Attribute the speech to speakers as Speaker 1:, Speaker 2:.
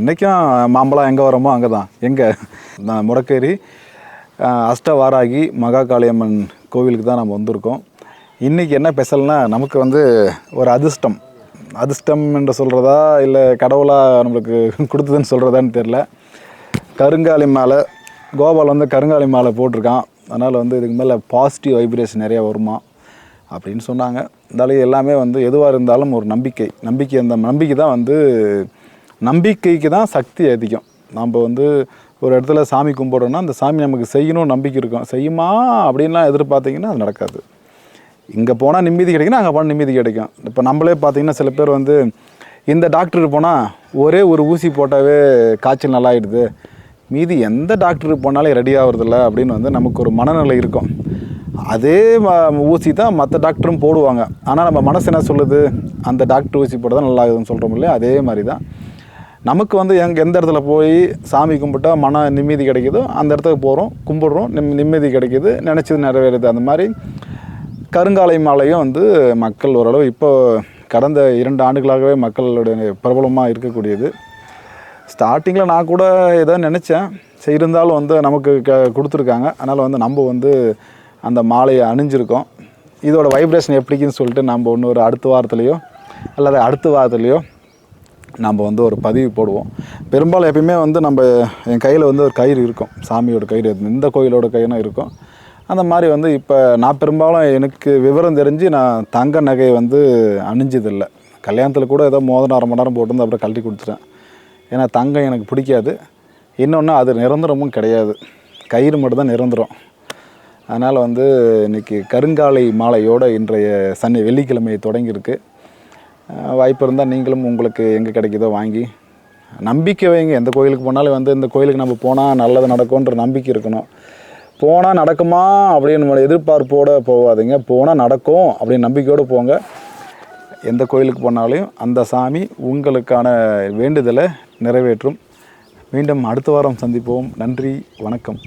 Speaker 1: இன்றைக்கும் மாம்பழம் எங்கே வரோமோ அங்கே தான். எங்கே? நான் முடக்கேரி அஷ்டவாராகி மகாகாளியம்மன் கோவிலுக்கு தான் நம்ம வந்திருக்கோம். இன்றைக்கி என்ன ஸ்பெஷல்னா நமக்கு வந்து ஒரு அதிர்ஷ்டம். அதிர்ஷ்டம் என்று சொல்கிறதா இல்லை கடவுளாக நம்மளுக்கு கொடுத்ததுன்னு சொல்கிறதான்னு தெரில கருங்காலி மாலை கோபால் வந்து கருங்காலி மாலை போட்டிருக்கான். அதனால் வந்து இதுக்கு மேலே பாசிட்டிவ் வைப்ரேஷன் நிறையா வருமா அப்படின்னு சொன்னாங்க. இருந்தாலும் எல்லாமே வந்து எதுவாக இருந்தாலும் ஒரு நம்பிக்கை. நம்பிக்கை அந்த நம்பிக்கை தான் வந்து நம்பிக்கைக்கு தான் சக்தி அதிகம். நம்ம வந்து ஒரு இடத்துல சாமி கும்பிடுறோன்னா அந்த சாமி நமக்கு செய்யணும் நம்பிக்கை இருக்கும். செய்யுமா? அப்படின்லாம் எதிர்பார்த்தீங்கன்னா அது நடக்காது. இங்கே போனால் நிம்மதி கிடைக்கும் அங்கே போனால் நிம்மதி கிடைக்கும். இப்போ நம்மளே பார்த்தீங்கன்னா சில பேர் வந்து இந்த டாக்டருக்கு போனால் ஒரே ஒரு ஊசி போட்டாவே காய்ச்சல் நல்லா ஆகிடுது மீதி எந்த டாக்டருக்கு போனாலும் ரெடி ஆகுறதில்ல அப்படின்னு வந்து நமக்கு ஒரு மனநிலை இருக்கும். அதே ஊசி தான் மற்ற டாக்டரும் போடுவாங்க. ஆனால் நம்ம மனசு என்ன சொல்லுது? அந்த டாக்டர் ஊசி போட்டால் தான் நல்லா ஆகுதுன்னு சொல்கிறோம் இல்லையா? அதே மாதிரி தான் நமக்கு வந்து எங்க எந்த இடத்துல போய் சாமி கும்பிட்டா மன நிம்மதி கிடைக்குதோ அந்த இடத்துக்கு போகிறோம் கும்பிடுறோம் நிம் நிம்மதி கிடைக்குது நினச்சது நிறைவேறுது. அந்த மாதிரி கருங்காலை மாலையும் வந்து மக்கள் ஓரளவு இப்போ கடந்த இரண்டு ஆண்டுகளாகவே மக்களுடைய பிரபலமாக இருக்கக்கூடியது. ஸ்டார்டிங்கில் நான் கூட ஏதோ நினச்சேன். சரி இருந்தாலும் வந்து நமக்கு க கொடுத்துருக்காங்க. அதனால் வந்து நம்ம வந்து அந்த மாலையை அணிஞ்சிருக்கோம். இதோட வைப்ரேஷன் எப்படிக்குன்னு சொல்லிட்டு நம்ம ஒன்று ஒரு அடுத்த வாரத்துலேயோ அல்லது அடுத்த வாரத்துலேயோ நம்ம வந்து ஒரு பதிவு போடுவோம். பெரும்பாலும் எப்பயுமே வந்து நம்ம என் கையில் வந்து ஒரு கயிறு இருக்கும். சாமியோட கயிறு இந்த கோயிலோட கயிறும் இருக்கும். அந்த மாதிரி வந்து இப்போ நான் பெரும்பாலும் எனக்கு விவரம் தெரிஞ்சு நான் தங்க நகையை வந்து அணிஞ்சதில்லை. கல்யாணத்தில் கூட ஏதோ மோதிரம் அரை மணி நேரம் போட்டு அப்புறம் கழட்டி கொடுத்துட்டேன். ஏன்னா தங்கம் எனக்கு பிடிக்காது. இன்னொன்று அது நிரந்தரமும் கிடையாது. கயிறு மட்டும்தான் நிரந்தரம். அதனால் வந்து இன்றைக்கி கருங்காலை மாலையோட இன்றைய சனி வெள்ளிக்கிழமை தொடங்கியிருக்கு. வாய்ப்பு இருந்தால் நீங்களும் உங்களுக்கு எங்கே கிடைக்குதோ வாங்கி நம்பிக்கை வைங்க. எந்த கோயிலுக்கு போனாலும் வந்து இந்த கோயிலுக்கு நம்ம போனால் நல்லது நடக்கும்ன்ற நம்பிக்கை இருக்கணும். போனால் நடக்குமா அப்படின்னு நம்ம எதிர்பார்ப்போடு போகாதீங்க போனால் நடக்கும் அப்படின்னு நம்பிக்கையோடு போங்க. எந்த கோயிலுக்கு போனாலும் அந்த சாமி உங்களுக்கான வேண்டுதலை நிறைவேற்றும். மீண்டும் அடுத்த வாரம் சந்திப்போம். நன்றி வணக்கம்.